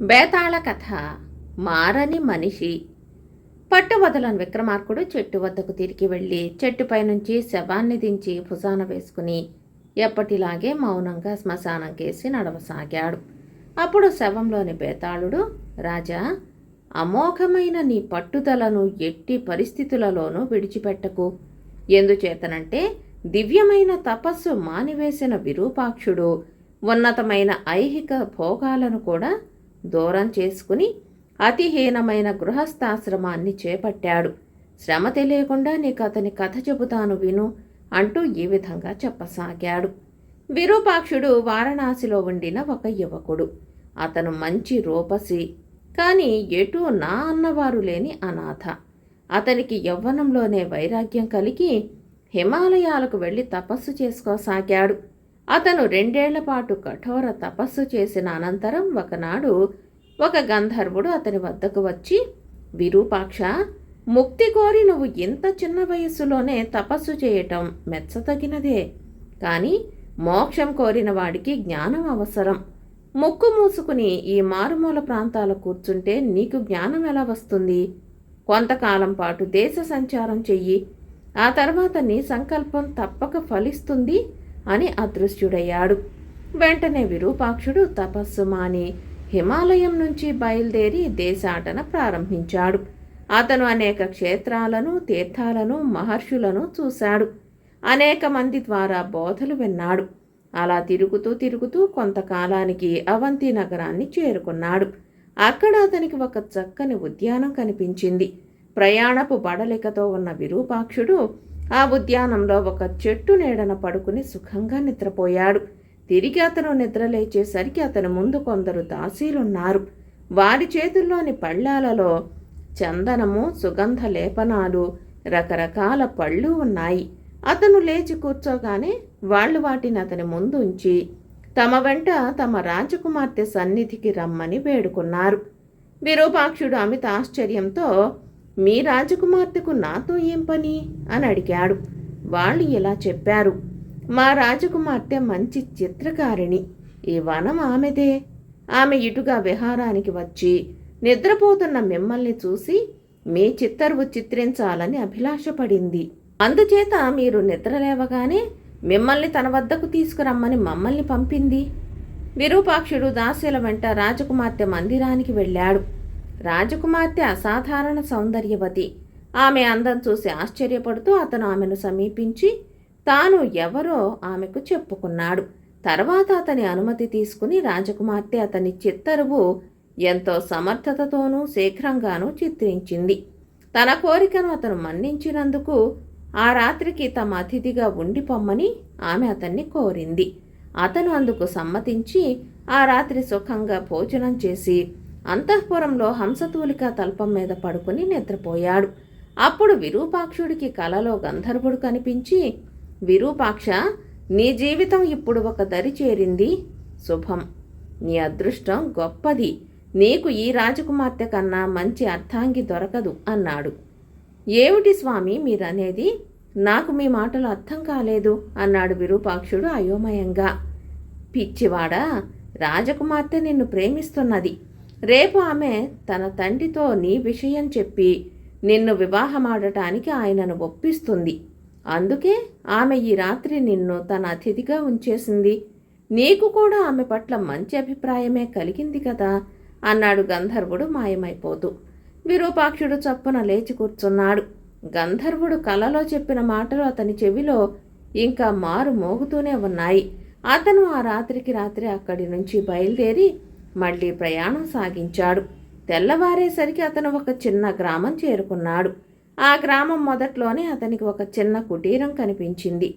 బేతాళ కథ మారని మనిషి. పట్టువదలని విక్రమార్కుడు చెట్టు వద్దకు తిరిగి వెళ్ళి చెట్టుపై నుంచి శవాన్ని దించి భుజాన వేసుకుని ఎప్పటిలాగే మౌనంగా శ్మశానం కేసి నడవసాగాడు. అప్పుడు శవంలోని బేతాళుడు రాజా అమోఘమైన నీ పట్టుదలను ఎట్టి పరిస్థితులలోనూ విడిచిపెట్టకు. ఎందుచేతనంటే దివ్యమైన తపస్సు మానివేసిన విరూపాక్షుడు ఉన్నతమైన ఐహిక భోగాలను కూడా దూరం చేసుకుని అతిహీనమైన గృహస్థాశ్రమాన్ని చేపట్టాడు. శ్రమ తెలియకుండా నీకు అతని కథ చెబుతాను విను అంటూ ఈ విధంగా చెప్పసాగాడు. విరూపాక్షుడు వారణాసిలో ఉండిన ఒక యువకుడు. అతను మంచి రూపసి కానీ ఎటూ నా అన్నవారు లేని అనాథ. అతనికి యవ్వనంలోనే వైరాగ్యం కలిగి హిమాలయాలకు వెళ్ళి తపస్సు చేసుకోసాగాడు. అతను రెండేళ్ళ పాటు కఠోర తపస్సు చేసిన అనంతరం ఒకనాడు ఒక గంధర్వుడు అతని వద్దకు వచ్చి విరూపాక్ష ముక్తి కోరి నువ్వు ఇంత చిన్న వయస్సులోనే తపస్సు చేయటం మెచ్చతగినదే. కానీ మోక్షం కోరిన వాడికి జ్ఞానం అవసరం. ముక్కు మూసుకుని ఈ మారుమూల ప్రాంతాల కూర్చుంటే నీకు జ్ఞానం ఎలా వస్తుంది? కొంతకాలం పాటు దేశ సంచారం చెయ్యి. ఆ తర్వాత నీ సంకల్పం తప్పక ఫలిస్తుంది. అని అదృశ్యుడయ్యాడు. వెంటనే విరూపాక్షుడు తపస్సు మాని హిమాలయం నుంచి బయలుదేరి దేశాటన ప్రారంభించాడు. అతను అనేక క్షేత్రాలను తీర్థాలను మహర్షులను చూశాడు. అనేక మంది ద్వారా బోధలు విన్నాడు. అలా తిరుగుతూ తిరుగుతూ కొంతకాలానికి అవంతి నగరాన్ని చేరుకున్నాడు. అక్కడ అతనికి ఒక చక్కని ఉద్యానం కనిపించింది. ప్రయాణపు బడలికతో ఉన్న విరూపాక్షుడు ఆ ఉద్యానంలో ఒక చెట్టు నీడన పడుకుని సుఖంగా నిద్రపోయాడు. తిరిగి అతను నిద్రలేచేసరికి అతని ముందు కొందరు దాసీలున్నారు. వారి చేతుల్లోని పళ్ళాలలో చందనము సుగంధ లేపనాలు రకరకాల పళ్ళు ఉన్నాయి. అతను లేచి కూర్చోగానే వాళ్ళు వాటిని అతని ముందు ఉంచి తమ వెంట తమ రాజకుమార్తె సన్నిధికి రమ్మని వేడుకున్నారు. విరూపాక్షుడు అమిత ఆశ్చర్యంతో మీ రాజకుమార్తెకు నాతో ఏం పని? అని అడిగాడు. వాళ్ళు ఇలా చెప్పారు. మా రాజకుమార్తె మంచి చిత్రకారిణి. ఈ వనం ఆమెదే. ఆమె ఇటుగా విహారానికి వచ్చి నిద్రపోతున్న మిమ్మల్ని చూసి మీ చిత్తరువు చిత్రించాలని అభిలాషపడింది. అందుచేత మీరు నిద్రలేవగానే మిమ్మల్ని తన వద్దకు తీసుకురమ్మని మమ్మల్ని పంపింది. విరూపాక్షుడు దాస్యుల వెంట రాజకుమార్తె మందిరానికి వెళ్ళాడు. రాజకుమార్తె అసాధారణ సౌందర్యవతి. ఆమె అందం చూసి ఆశ్చర్యపడుతూ అతను ఆమెను సమీపించి తాను ఎవరో ఆమెకు చెప్పుకున్నాడు. తర్వాత అతని అనుమతి తీసుకుని రాజకుమార్తె అతని చిత్తరువు ఎంతో సమర్థతతోనూ శీఘ్రంగానూ చిత్రించింది. తన కోరికను అతను మన్నించినందుకు ఆ రాత్రికి తమ అతిథిగా ఉండిపోమ్మని ఆమె అతన్ని కోరింది. అతను అందుకు సమ్మతించి ఆ రాత్రి సుఖంగా భోజనం చేసి అంతఃపురంలో హంసతూలిక తల్పం మీద పడుకుని నిద్రపోయాడు. అప్పుడు విరూపాక్షుడికి కలలో గంధర్వుడు కనిపించి విరూపాక్ష నీ జీవితం ఇప్పుడు ఒక దరి చేరింది. శుభం. నీ అదృష్టం గొప్పది. నీకు ఈ రాజకుమార్తె కన్నా మంచి అర్థాంగి దొరకదు అన్నాడు. ఏమిటి స్వామి మీరనేది? నాకు మీ మాటలు అర్థం కాలేదు అన్నాడు విరూపాక్షుడు అయోమయంగా. పిచ్చివాడా రాజకుమార్తె నిన్ను ప్రేమిస్తున్నది. రేపు ఆమె తన తండ్రితో నీ విషయం చెప్పి నిన్ను వివాహమాడటానికి ఆయనను ఒప్పిస్తుంది. అందుకే ఆమె ఈ రాత్రి నిన్ను తన అతిథిగా ఉంచేసింది. నీకు కూడా ఆమె పట్ల మంచి అభిప్రాయమే కలిగింది కదా? అన్నాడు గంధర్వుడు మాయమైపోతూ. విరూపాక్షుడు చప్పున లేచి కూర్చున్నాడు. గంధర్వుడు కలలో చెప్పిన మాటలు అతని చెవిలో ఇంకా మారు మోగుతూనే ఉన్నాయి. అతను ఆ రాత్రికి రాత్రి అక్కడి నుంచి బయలుదేరి మళ్ళీ ప్రయాణం సాగించాడు. తెల్లవారేసరికి అతను ఒక చిన్న గ్రామం చేరుకున్నాడు. ఆ గ్రామం మొదట్లోనే అతనికి ఒక చిన్న కుటీరం కనిపించింది.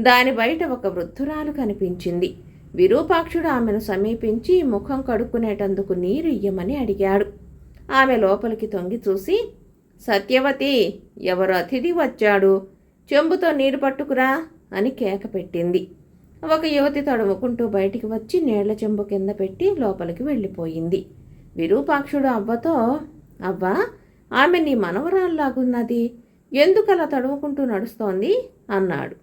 దాని బయట ఒక వృద్ధురాలు కనిపించింది. విరూపాక్షుడు ఆమెను సమీపించి ముఖం కడుక్కునేటందుకు నీరు ఇయ్యమని అడిగాడు. ఆమె లోపలికి తొంగి చూసి సత్యవతి ఎవరు అతిథి వచ్చాడు? చెంబుతో నీరు పట్టుకురా అని కేక పెట్టింది. ఒక యువతి తడుముకుంటూ బయటికి వచ్చి నీళ్ళ చెంబు కింద పెట్టి లోపలికి వెళ్ళిపోయింది. విరూపాక్షుడు అవ్వతో అవ్వా ఆమె నీ మనవరాల్లాగున్నది. ఎందుకలా తడుముకుంటూ నడుస్తోంది? అన్నాడు.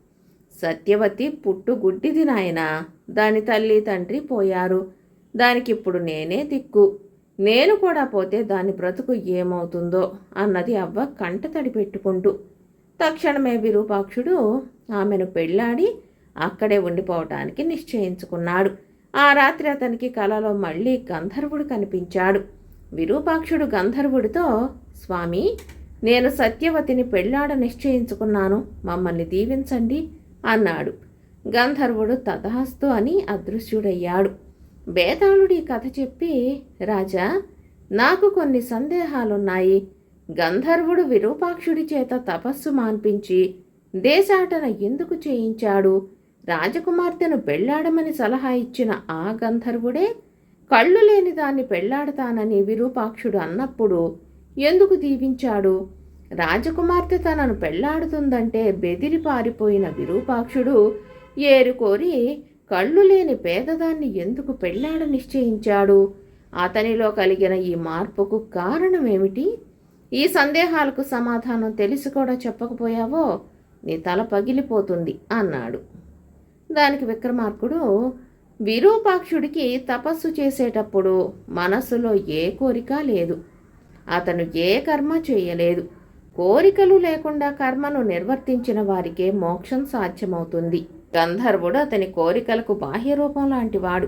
సత్యవతి పుట్టు గుడ్డిది నాయనా. దాని తల్లి తండ్రి పోయారు. దానికిప్పుడు నేనే దిక్కు. నేను కూడా పోతే దాని బ్రతుకు ఏమవుతుందో? అన్నది అవ్వ కంట తడి పెట్టుకుంటూ తక్షణమే విరూపాక్షుడు ఆమెను పెళ్ళాడి అక్కడే ఉండిపోవటానికి నిశ్చయించుకున్నాడు. ఆ రాత్రి అతనికి కలలో మళ్ళీ గంధర్వుడు కనిపించాడు. విరూపాక్షుడు గంధర్వుడితో స్వామి నేను సత్యవతిని పెళ్ళాడ నిశ్చయించుకున్నాను. మమ్మల్ని దీవించండి అన్నాడు. గంధర్వుడు తథాస్తు అని అదృశ్యుడయ్యాడు. బేతాళుడి కథ చెప్పి రాజా నాకు కొన్ని సందేహాలున్నాయి. గంధర్వుడు విరూపాక్షుడి చేత తపస్సు మాన్పించి దేశాటన ఎందుకు చేయించాడు? రాజకుమార్తెను పెళ్ళాడమని సలహా ఇచ్చిన ఆ గంధర్వుడే కళ్ళు లేని దాన్ని పెళ్ళాడతానని విరూపాక్షుడు అన్నప్పుడు ఎందుకు దీవించాడు? రాజకుమార్తె తనను పెళ్ళాడుతుందంటే బెదిరి పారిపోయిన విరూపాక్షుడు ఏరుకోరి కళ్ళు లేని పేదదాన్ని ఎందుకు పెళ్ళాడ నిశ్చయించాడు? అతనిలో కలిగిన ఈ మార్పుకు కారణమేమిటి? ఈ సందేహాలకు సమాధానం తెలిసి కూడా చెప్పకపోయావో? నీ తల పగిలిపోతుంది అన్నాడు. దానికి విక్రమార్కుడు విరూపాక్షుడికి తపస్సు చేసేటప్పుడు మనస్సులో ఏ కోరిక లేదు. అతను ఏ కర్మ చేయలేదు. కోరికలు లేకుండా కర్మను నిర్వర్తించిన వారికే మోక్షం సాధ్యమవుతుంది. గంధర్వుడు అతని కోరికలకు బాహ్య రూపం లాంటివాడు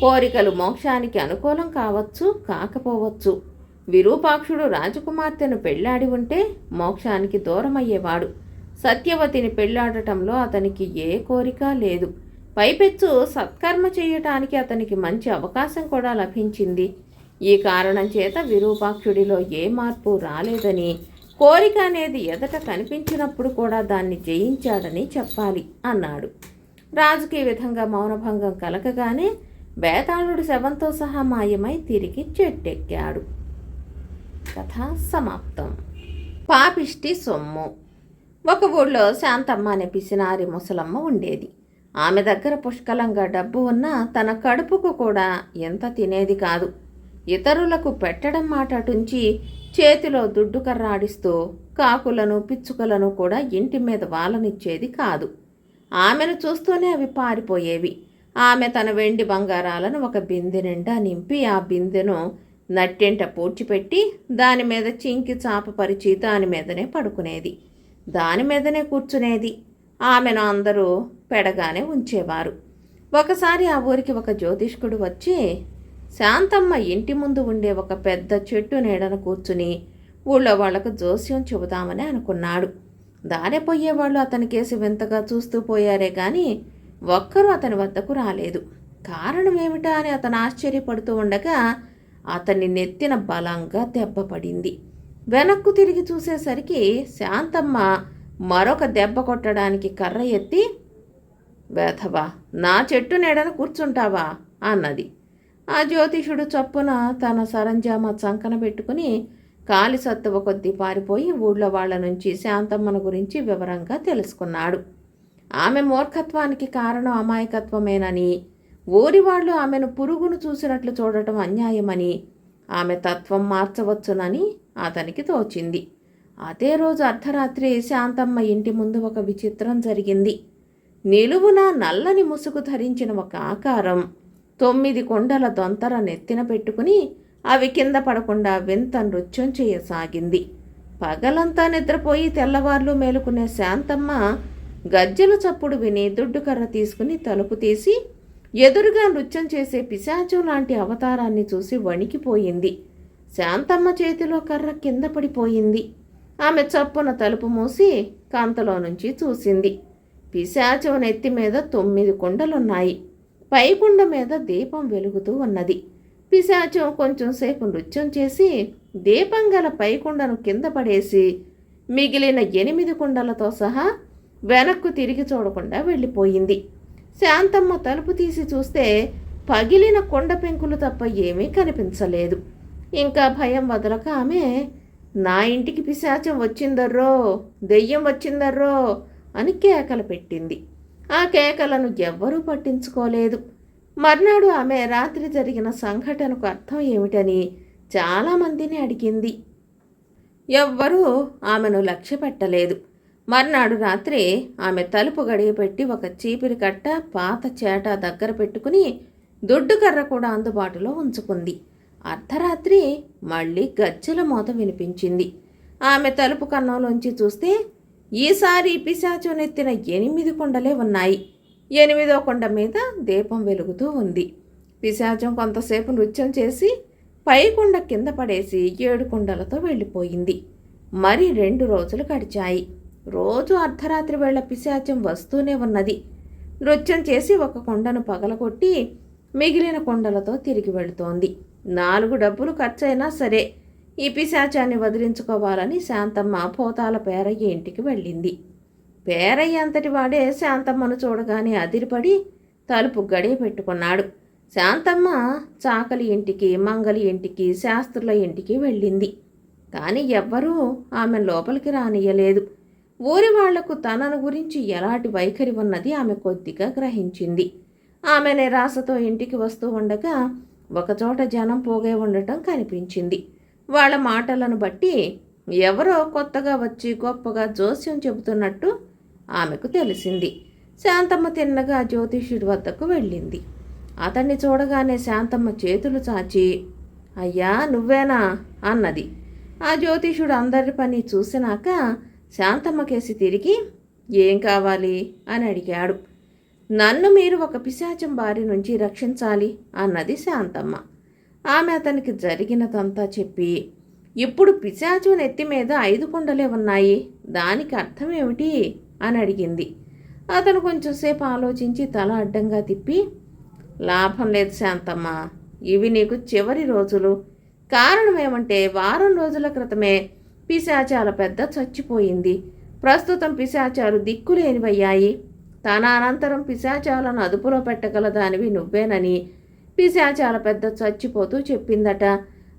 కోరికలు మోక్షానికి అనుకూలం కావచ్చు కాకపోవచ్చు. విరూపాక్షుడు రాజకుమార్తెను పెళ్ళాడి ఉంటే మోక్షానికి దూరమయ్యేవాడు. సత్యవతిని పెళ్ళాడటంలో అతనికి ఏ కోరిక లేదు. పైపెచ్చు సత్కర్మ చేయటానికి అతనికి మంచి అవకాశం కూడా లభించింది. ఈ కారణం చేత విరూపాక్షుడిలో ఏ మార్పు రాలేదని కోరిక అనేది ఎదట కనిపించినప్పుడు కూడా దాన్ని జయించాడని చెప్పాలి అన్నాడు. రాజుకి ఈ విధంగా మౌనభంగం కలగగానే బేతాళుడు శవంతో సహా మాయమై తిరిగి చెట్టెక్కాడు. కథ సమాప్తం. పాపిష్టి సొమ్ము. ఒక ఊళ్ళో శాంతమ్మ అనే పిసినారి ముసలమ్మ ఉండేది. ఆమె దగ్గర పుష్కలంగా డబ్బు ఉన్నా తన కడుపుకు కూడా ఎంత తినేది కాదు. ఇతరులకు పెట్టడం మాటటుంచి చేతిలో దుడ్డు కర్రాడిస్తూ కాకులను పిచ్చుకలను కూడా ఇంటి మీద వాలనిచ్చేది కాదు. ఆమెను చూస్తూనే అవి పారిపోయేవి. ఆమె తన వెండి బంగారాలను ఒక బిందె నిండా నింపి ఆ బిందెను నట్టెంట పూడ్చిపెట్టి దాని మీద చింకి చాపపరిచి దాని మీదనే పడుకునేది. దాని మీదనే కూర్చునేది. ఆమెను అందరూ పెడగానే ఉంచేవారు. ఒకసారి ఆ ఊరికి ఒక జ్యోతిష్కుడు వచ్చి శాంతమ్మ ఇంటి ముందు ఉండే ఒక పెద్ద చెట్టు నీడన కూర్చుని ఊళ్ళో వాళ్ళకు జోస్యం చెబుదామని అనుకున్నాడు. దారి పోయేవాళ్ళు అతనికేసి వింతగా చూస్తూ పోయారే కానీ ఒక్కరూ అతని వద్దకు రాలేదు. కారణం ఏమిటా అని అతను ఆశ్చర్యపడుతూ ఉండగా అతన్ని నెత్తిన బలంగా దెబ్బపడింది వెనక్కు తిరిగి చూసేసరికి శాంతమ్మ మరొక దెబ్బ కొట్టడానికి కర్ర ఎత్తి వేధవా నా చెట్టు నీడన కూర్చుంటావా? అన్నది. ఆ జ్యోతిషుడు చప్పున తన సరంజామ చంకన పెట్టుకుని కాలి సత్తువ కొద్దీ పారిపోయి ఊళ్ళో వాళ్ళ నుంచి శాంతమ్మన గురించి వివరంగా తెలుసుకున్నాడు. ఆమె మూర్ఖత్వానికి కారణం అమాయకత్వమేనని ఊరి వాళ్ళు ఆమెను పురుగును చూసినట్లు చూడటం అన్యాయమని ఆమె తత్వం మార్చవచ్చునని అతనికి తోచింది. అదే రోజు అర్ధరాత్రి శాంతమ్మ ఇంటి ముందు ఒక విచిత్రం జరిగింది. నిలువున నల్లని ముసుగు ధరించిన ఒక ఆకారం తొమ్మిది కొండల దొంతర నెత్తిన పెట్టుకుని అవి కింద పడకుండా వింత నృత్యం చేయసాగింది. పగలంతా నిద్రపోయి తెల్లవార్లు మేలుకునే శాంతమ్మ గజ్జెల చప్పుడు విని దుడ్డుకర్ర తీసుకుని తలుపు తీసి ఎదురుగా నృత్యం చేసే పిశాచం లాంటి అవతారాన్ని చూసి వణికిపోయింది. శాంతమ్మ చేతిలో కర్ర కింద పడిపోయింది. ఆమె చప్పున తలుపు మూసి కాంతలో నుంచి చూసింది. పిశాచం నెత్తి మీద తొమ్మిది కుండలున్నాయి. పైకుండ మీద దీపం వెలుగుతూ ఉన్నది. పిశాచం కొంచెం సేపు నృత్యం చేసి దీపం గల పైకుండను కింద పడేసి మిగిలిన ఎనిమిది కుండలతో సహా వెనక్కు తిరిగి చూడకుండా వెళ్ళిపోయింది. శాంతమ్మ తలుపు తీసి చూస్తే పగిలిన కొండ పెంకులు తప్ప ఏమీ కనిపించలేదు. ఇంకా భయం వదలక ఆమె నా ఇంటికి పిశాచం వచ్చిందర్రో దెయ్యం వచ్చిందర్రో అని కేకలు పెట్టింది. ఆ కేకలను ఎవ్వరూ పట్టించుకోలేదు. మర్నాడు ఆమె రాత్రి జరిగిన సంఘటనకు అర్థం ఏమిటని చాలామందిని అడిగింది. ఎవ్వరూ ఆమెను లక్ష్య పెట్టలేదు మర్నాడు రాత్రి ఆమె తలుపు గడియ పెట్టి ఒక చీపిరి కట్ట పాత చేట దగ్గర పెట్టుకుని దుడ్డు కర్ర కూడా అందుబాటులో ఉంచుకుంది. అర్ధరాత్రి మళ్ళీ గజ్జల మోత వినిపించింది. ఆమె తలుపు కన్నంలోంచి చూస్తే ఈసారి పిశాచం ఎత్తిన ఎనిమిది కొండలే ఉన్నాయి. ఎనిమిదో కొండ మీద దీపం వెలుగుతూ ఉంది. పిశాచం కొంతసేపు నృత్యం చేసి పై కొండ కింద పడేసి ఏడు కొండలతో వెళ్ళిపోయింది. మరి రెండు రోజులు గడిచాయి. రోజు అర్ధరాత్రి వేళ పిశాచం వస్తూనే ఉన్నది. నృత్యం చేసి ఒక కొండను పగలగొట్టి మిగిలిన కొండలతో తిరిగి వెళుతోంది. నాలుగు డబ్బులు ఖర్చయినా సరే ఈ పిశాచాన్ని వదిలించుకోవాలని శాంతమ్మ పోతాల పేరయ్య ఇంటికి వెళ్ళింది. పేరయ్య అంతటి వాడే శాంతమ్మను చూడగానే అదిరిపడి తలుపు గడియ పెట్టుకున్నాడు. శాంతమ్మ చాకలి ఇంటికి మంగలి ఇంటికి శాస్త్రుల ఇంటికి వెళ్ళింది. కానీ ఎవ్వరూ ఆమె లోపలికి రానియలేదు ఊరి వాళ్ళకు తనను గురించి ఎలాంటి వైఖరి ఉన్నది ఆమె కొద్దిగా గ్రహించింది. ఆమె నిరాశతో ఇంటికి వస్తూ ఉండగా ఒకచోట జనం పోగే ఉండటం కనిపించింది. వాళ్ళ మాటలను బట్టి ఎవరో కొత్తగా వచ్చి గొప్పగా జోస్యం చెబుతున్నట్టు ఆమెకు తెలిసింది. శాంతమ్మ తిన్నగా జ్యోతిష్యుడి వద్దకు వెళ్ళింది. అతన్ని చూడగానే శాంతమ్మ చేతులు చాచి అయ్యా నువ్వేనా? అన్నది. ఆ జ్యోతిషుడు అందరి పని చూసినాక శాంతమ్మ కేసి తిరిగి ఏం కావాలి? అని అడిగాడు. నన్ను మీరు ఒక పిశాచం బారి నుంచి రక్షించాలి అన్నది శాంతమ్మ. ఆమె అతనికి జరిగినదంతా చెప్పి ఇప్పుడు పిశాచం నెత్తి మీద ఐదు కొండలే ఉన్నాయి దానికి అర్థం ఏమిటి? అని అడిగింది. అతను కొంచెంసేపు ఆలోచించి తల అడ్డంగా తిప్పి లాభం లేదు శాంతమ్మ ఇవి నీకు చివరి రోజులు. కారణం ఏమంటే వారం రోజుల క్రితమే పిశాచాల పెద్ద చచ్చిపోయింది. ప్రస్తుతం పిశాచాలు దిక్కులేనివయ్యాయి. తన అనంతరం పిశాచాలను అదుపులో పెట్టగల దానివి నువ్వేనని పిశాచాల పెద్ద చచ్చిపోతూ చెప్పిందట.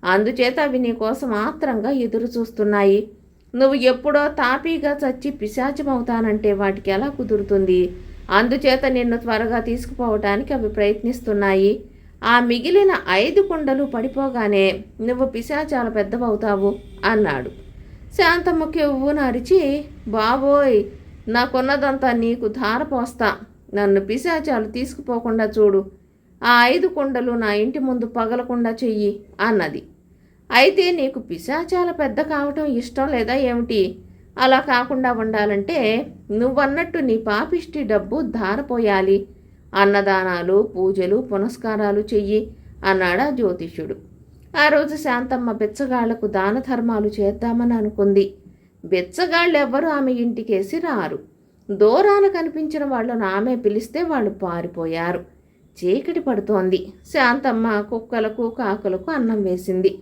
అందుచేత అవి నీకోసం మాత్రంగా ఆత్రంగా ఎదురు చూస్తున్నాయి. నువ్వు ఎప్పుడో తాపీగా చచ్చి పిశాచమవుతానంటే వాటికి ఎలా కుదురుతుంది? అందుచేత నిన్ను త్వరగా తీసుకుపోవటానికి అవి ప్రయత్నిస్తున్నాయి. ఆ మిగిలిన ఐదు కుండలు పడిపోగానే నువ్వు పిశాచాల పెద్దవవుతావు అన్నాడు. శాంతమ్మకి ఉవ్వునరిచి బాబోయ్ నాకున్నదంతా నీకు ధార పోస్తా నన్ను పిశాచాలు తీసుకుపోకుండా చూడు. ఆ ఐదు కుండలు నా ఇంటి ముందు పగలకుండా చెయ్యి అన్నది. అయితే నీకు పిశాచాల పెద్ద కావటం ఇష్టం లేదా ఏమిటి? అలా కాకుండా ఉండాలంటే నువ్వన్నట్టు నీ పాపిష్టి డబ్బు ధారపోయాలి. అన్నదానాలు పూజలు పునస్కారాలు చెయ్యి అన్నాడా జ్యోతిష్యుడు. ఆ రోజు శాంతమ్మ బిచ్చగాళ్ళకు దాన ధర్మాలు చేద్దామని అనుకుంది. బిచ్చగాళ్ళెవ్వరూ ఆమె ఇంటికేసి రారు. దూరాన కనిపించిన వాళ్ళను ఆమె పిలిస్తే వాళ్ళు పారిపోయారు. చీకటి పడుతోంది. శాంతమ్మ కుక్కలకు కాకులకు అన్నం వేసింది.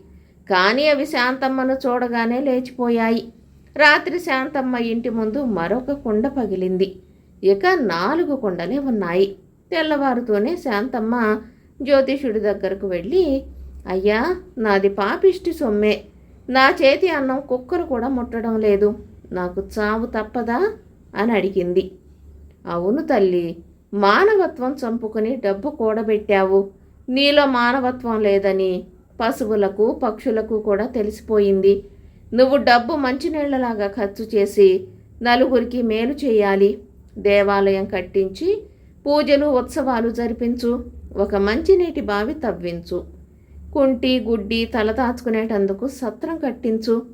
కానీ అవి శాంతమ్మను చూడగానే లేచిపోయాయి. రాత్రి శాంతమ్మ ఇంటి ముందు మరొక కుండ పగిలింది. ఇక నాలుగు కుండలే ఉన్నాయి. తెల్లవారుతోనే శాంతమ్మ జ్యోతిషుడి దగ్గరకు వెళ్ళి అయ్యా నాది పాపిష్టి సొమ్మే. నా చేతి అన్నం కుక్కరు కూడా ముట్టడం లేదు. నాకు చావు తప్పదా? అని అడిగింది. అవును తల్లి మానవత్వం చంపుకుని డబ్బు కూడబెట్టావు. నీలో మానవత్వం లేదని పశువులకు పక్షులకు కూడా తెలిసిపోయింది. నువ్వు డబ్బు మంచినీళ్ళలాగా ఖర్చు చేసి నలుగురికి మేలు చేయాలి. దేవాలయం కట్టించి పూజలు ఉత్సవాలు జరిపించు. ఒక మంచినీటి బావి తవ్వించు. కుంటి గుడ్డి తల దాచుకునేటందుకు సత్రం కట్టించు.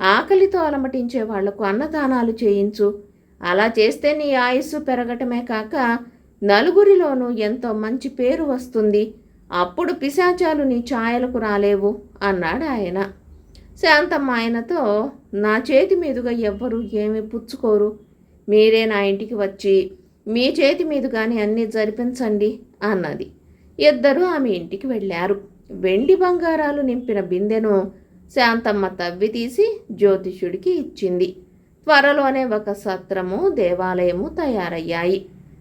ఆకలితో అలమటించే వాళ్ళకు అన్నదానాలు చేయించు. అలా చేస్తే నీ ఆయుస్సు పెరగటమే కాక నలుగురిలోనూ ఎంతో మంచి పేరు వస్తుంది. అప్పుడు పిశాచాలు నీ ఛాయలకు రాలేవు అన్నాడు ఆయన. శాంతమ్మ ఆయనతో నా చేతి మీదుగా ఎవ్వరూ ఏమీ పుచ్చుకోరు. మీరే నా ఇంటికి వచ్చి మీ చేతి మీదుగానే అన్నీ జరిపించండి అన్నది. ఇద్దరూ ఆమె ఇంటికి వెళ్ళారు. వెండి బంగారాలు నింపిన బిందెను శాంతమ్మ తవ్వి తీసి జ్యోతిషుడికి ఇచ్చింది. త్వరలోనే ఒక సత్రము దేవాలయము తయారయ్యాయి.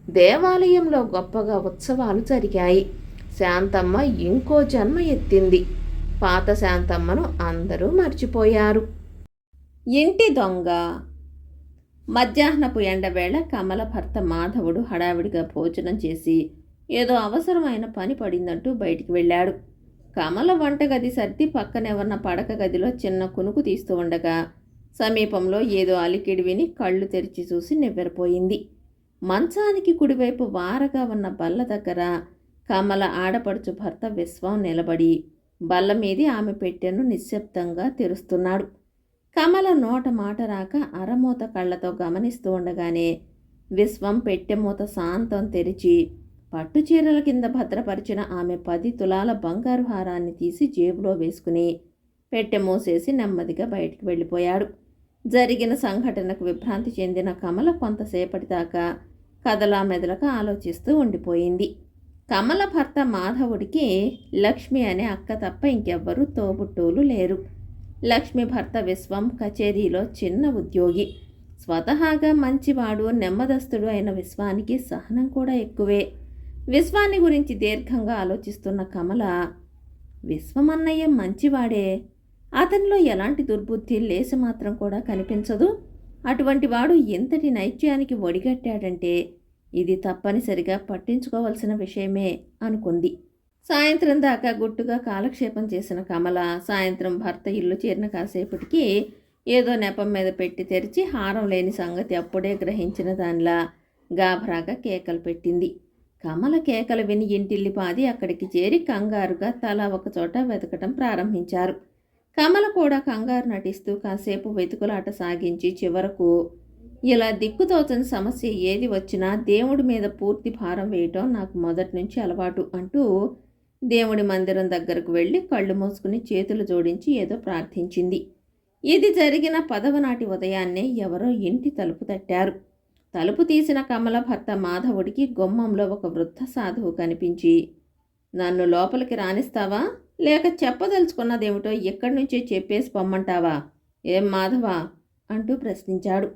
దేవాలయంలో గొప్పగా ఉత్సవాలు జరిగాయి. శాంతమ్మ ఇంకో జన్మ ఎత్తింది. పాత శాంతమ్మను అందరూ మర్చిపోయారు. ఇంటి దొంగ. మధ్యాహ్నపు ఎండవేళ కమల భర్త మాధవుడు హడావిడిగా భోజనం చేసి ఏదో అవసరమైన పని పడిందంటూ బయటికి వెళ్ళాడు. కమల వంటగది సర్ది పక్కనే పడక గదిలో చిన్న కునుకు తీస్తూ ఉండగా సమీపంలో ఏదో అలికిడి విని కళ్ళు తెరిచి చూసి నివ్వెరపోయింది. మంచానికి కుడివైపు వారగా ఉన్న బల్ల దగ్గర కమల ఆడపడుచు భర్త విశ్వం నిలబడి బల్ల మీది ఆమె పెట్టెను నిశ్శబ్దంగా తెరుస్తున్నాడు. కమల నోట మాట రాక అరమూత కళ్ళతో గమనిస్తూ ఉండగానే విశ్వం పెట్టె మూత శాంతం తెరిచి పట్టు చీరల కింద భద్రపరిచిన ఆమె పది తులాల బంగారు హారాన్ని తీసి జేబులో వేసుకుని పెట్టె మూసేసి నెమ్మదిగా బయటికి వెళ్ళిపోయాడు. జరిగిన సంఘటనకు విభ్రాంతి చెందిన కమల కొంతసేపటి దాకా కదలా మెదలక ఆలోచిస్తూ ఉండిపోయింది. కమల భర్త మాధవుడికి లక్ష్మి అనే అక్క తప్ప ఇంకెవ్వరూ తోబుట్టూలు లేరు. లక్ష్మి భర్త విశ్వం కచేరీలో చిన్న ఉద్యోగి. స్వతహాగా మంచివాడు నెమ్మదస్తుడు అయిన విశ్వానికి సహనం కూడా ఎక్కువే. విశ్వాన్ని గురించి దీర్ఘంగా ఆలోచిస్తున్న కమల విశ్వమన్నయ్య మంచివాడే. అతనిలో ఎలాంటి దుర్బుద్ధి లేసి మాత్రం కూడా కనిపించదు. అటువంటి వాడు ఎంతటి నైత్యానికి ఒడిగట్టాడంటే ఇది తప్పనిసరిగా పట్టించుకోవలసిన విషయమే అనుకుంది. సాయంత్రం దాకా గుట్టుగా కాలక్షేపం చేసిన కమల సాయంత్రం భర్త ఇల్లు చేరిన కాసేపటికి ఏదో నెపం మీద పెట్టి తెరిచి హారం లేని సంగతి అప్పుడే గ్రహించిన దానిలా గాభరాగా కేకలు పెట్టింది. కమల కేకలు విని ఇంటిల్లిపాది అక్కడికి చేరి కంగారుగా తల ఒకచోట వెతకటం ప్రారంభించారు. కమల కూడా కంగారు నటిస్తూ కాసేపు వెతుకులాట సాగించి చివరకు ఇలా దిక్కుతోచని సమస్య ఏది వచ్చినా దేవుడి మీద పూర్తి భారం వేయటం నాకు మొదటి నుంచి అలవాటు అంటూ దేవుడి మందిరం దగ్గరకు వెళ్ళి కళ్ళు మూసుకుని చేతులు జోడించి ఏదో ప్రార్థించింది. ఇది జరిగిన పదవ నాటి ఉదయాన్నే ఎవరో ఇంటి తలుపు తట్టారు. తలుపు తీసిన కమల భర్త మాధవుడికి గుమ్మంలో ఒక వృద్ధ సాధువు కనిపించి నన్ను లోపలికి రానిస్తావా? లేక చెప్పదలుచుకున్నదేమిటో ఎక్కడి నుంచే చెప్పేసి పొమ్మంటావా? ఏం మాధవా? అంటూ ప్రశ్నించాడు.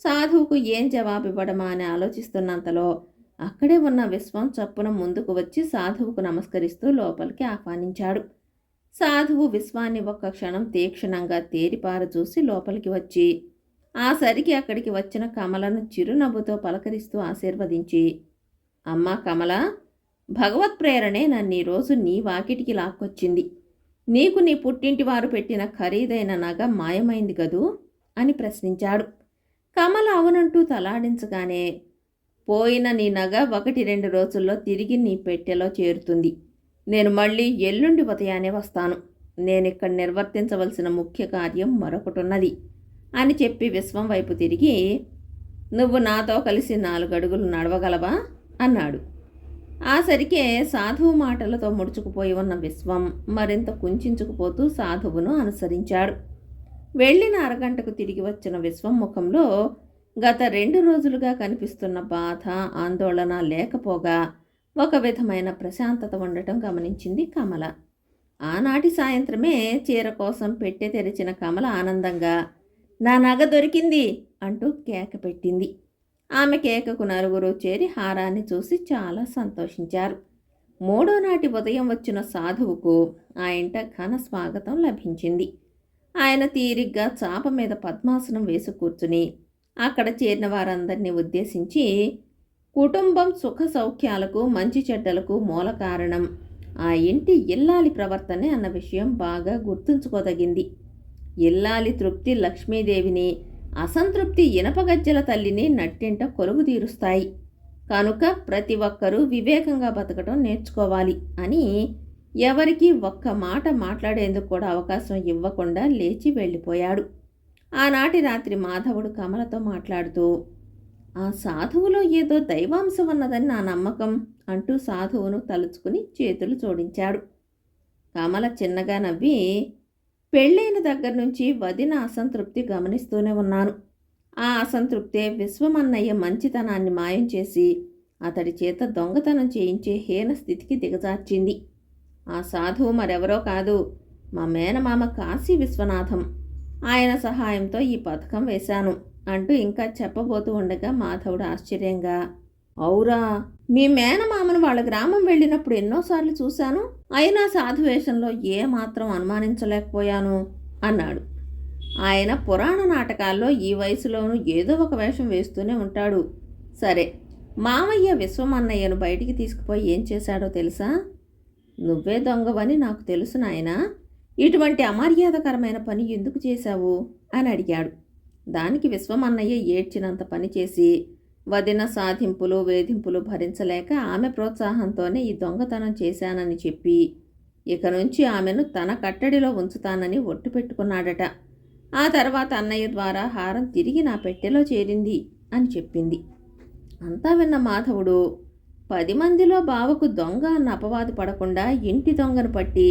సాధువుకు ఏం జవాబు ఇవ్వడమా అని ఆలోచిస్తున్నంతలో అక్కడే ఉన్న విశ్వం చప్పున ముందుకు వచ్చి సాధువుకు నమస్కరిస్తూ లోపలికి ఆహ్వానించాడు. సాధువు విశ్వాన్ని ఒక్క క్షణం తీక్షణంగా తేరిపార చూసి లోపలికి వచ్చి ఆ సరికి అక్కడికి వచ్చిన కమలను చిరునవ్వుతో పలకరిస్తూ ఆశీర్వదించి అమ్మా కమల భగవత్ ప్రేరణే నన్ను ఈరోజు నీ వాకిటికి లాక్కొచ్చింది. నీకు నీ పుట్టింటి వారు పెట్టిన ఖరీదైన నగ మాయమైంది కదూ అని ప్రశ్నించాడు. కమల అవునంటూ తలాడించగానే పోయిన నీ నగ ఒకటి రెండు రోజుల్లో తిరిగి నీ పెట్టెలో చేరుతుంది. నేను మళ్ళీ ఎల్లుండి ఉదయాన్నే వస్తాను. నేను ఇక్కడ నిర్వర్తించవలసిన ముఖ్య కార్యం మరొకటి ఉన్నది. అని చెప్పి విశ్వం వైపు తిరిగి నువ్వు నాతో కలిసి నాలుగడుగులు నడవగలవా? అన్నాడు. ఆ సరికే సాధువు మాటలతో ముడుచుకుపోయి ఉన్న విశ్వం మరింత కుంచుకుపోతూ సాధువును అనుసరించాడు. వెళ్ళిన అరగంటకు తిరిగి వచ్చిన విశ్వం ముఖంలో గత రెండు రోజులుగా కనిపిస్తున్న బాధ ఆందోళన లేకపోగా ఒక విధమైన ప్రశాంతత ఉండటం గమనించింది కమల. ఆనాటి సాయంత్రమే చీర కోసం పెట్టె తెరిచిన కమల ఆనందంగా నా నగ దొరికింది అంటూ కేక పెట్టింది. ఆమె కేకకు నలుగురు చేరి హారాన్ని చూసి చాలా సంతోషించారు. మూడో నాటి ఉదయం వచ్చిన సాధువుకు ఆ ఇంట ఘన స్వాగతం లభించింది. ఆయన తీరిగ్గా చాప మీద పద్మాసనం వేసి కూర్చుని అక్కడ చేరిన వారందరినీ ఉద్దేశించి కుటుంబం సుఖ సౌఖ్యాలకు మంచి చెడ్డలకు మూల కారణం. ఆ ఇంటి ఇల్లాలి ప్రవర్తనే అన్న విషయం బాగా గుర్తుంచుకోదగింది. ఇల్లాలి తృప్తి లక్ష్మీదేవిని అసంతృప్తి ఇనపగజ్జల తల్లిని నట్టింట కొలువు తీరుస్తాయి. కనుక ప్రతి ఒక్కరూ వివేకంగా బతకటం నేర్చుకోవాలి అని ఎవరికీ ఒక్క మాట మాట్లాడేందుకు కూడా అవకాశం ఇవ్వకుండా లేచి వెళ్ళిపోయాడు. ఆనాటి రాత్రి మాధవుడు కమలతో మాట్లాడుతూ ఆ సాధువులో ఏదో దైవాంశం ఉన్నదని నా నమ్మకం అంటూ సాధువును తలుచుకుని చేతులు జోడించాడు. కమల చిన్నగా నవ్వి పెళ్ళైన దగ్గర నుంచి వదిన అసంతృప్తి గమనిస్తూనే ఉన్నాను. ఆ అసంతృప్తే విశ్వమన్నయ్య మంచితనాన్ని మాయం చేసి అతడి చేత దొంగతనం చేయించే హీన స్థితికి దిగజార్చింది. ఆ సాధువు మరెవరో కాదు మా మేనమామ కాశీ విశ్వనాథం. ఆయన సహాయంతో ఈ పథకం వేశాను అంటూ ఇంకా చెప్పబోతూ ఉండగా మాధవుడు ఆశ్చర్యంగా అవురా. మీ మేనమామను వాళ్ళ గ్రామం వెళ్ళినప్పుడు ఎన్నోసార్లు చూశాను. అయినా సాధువేషంలో ఏ మాత్రం అనుమానించలేకపోయాను అన్నాడు. ఆయన పురాణ నాటకాల్లో ఈ వయసులోనూ ఏదో ఒక వేషం వేస్తూనే ఉంటాడు. సరే మామయ్య విశ్వమన్నయ్యను బయటికి తీసుకుపోయి ఏం చేశాడో తెలుసా? నువ్వే దొంగవని నాకు తెలుసు నాయనా. ఇటువంటి అమర్యాదకరమైన పని ఎందుకు చేశావు? అని అడిగాడు. దానికి విశ్వమన్నయ్య ఏడ్చినంత పని చేసి వదిన సాధింపులు వేధింపులు భరించలేక ఆమె ప్రోత్సాహంతోనే ఈ దొంగతనం చేశానని చెప్పి ఇక నుంచి ఆమెను తన కట్టడిలో ఉంచుతానని ఒట్టు పెట్టుకున్నాడట. ఆ తర్వాత అన్నయ్య ద్వారా హారం తిరిగి నా పెట్టెలో చేరింది అని చెప్పింది. అంతా విన్న మాధవుడు పది మందిలో బావకు దొంగ అన్న అపవాదు పడకుండా ఇంటి దొంగను పట్టి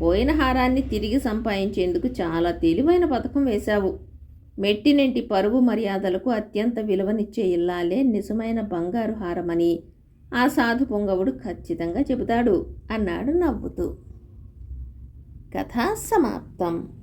పోయిన హారాన్ని తిరిగి సంపాదించేందుకు చాలా తెలివైన పథకం వేశావు. మెట్టినింటి పరువు మర్యాదలకు అత్యంత విలువనిచ్చే ఇల్లాలే నిజమైన బంగారు హారమని. ఆ సాధు పొంగవుడు ఖచ్చితంగా చెబుతాడు అన్నాడు నవ్వుతూ. కథ సమాప్తం.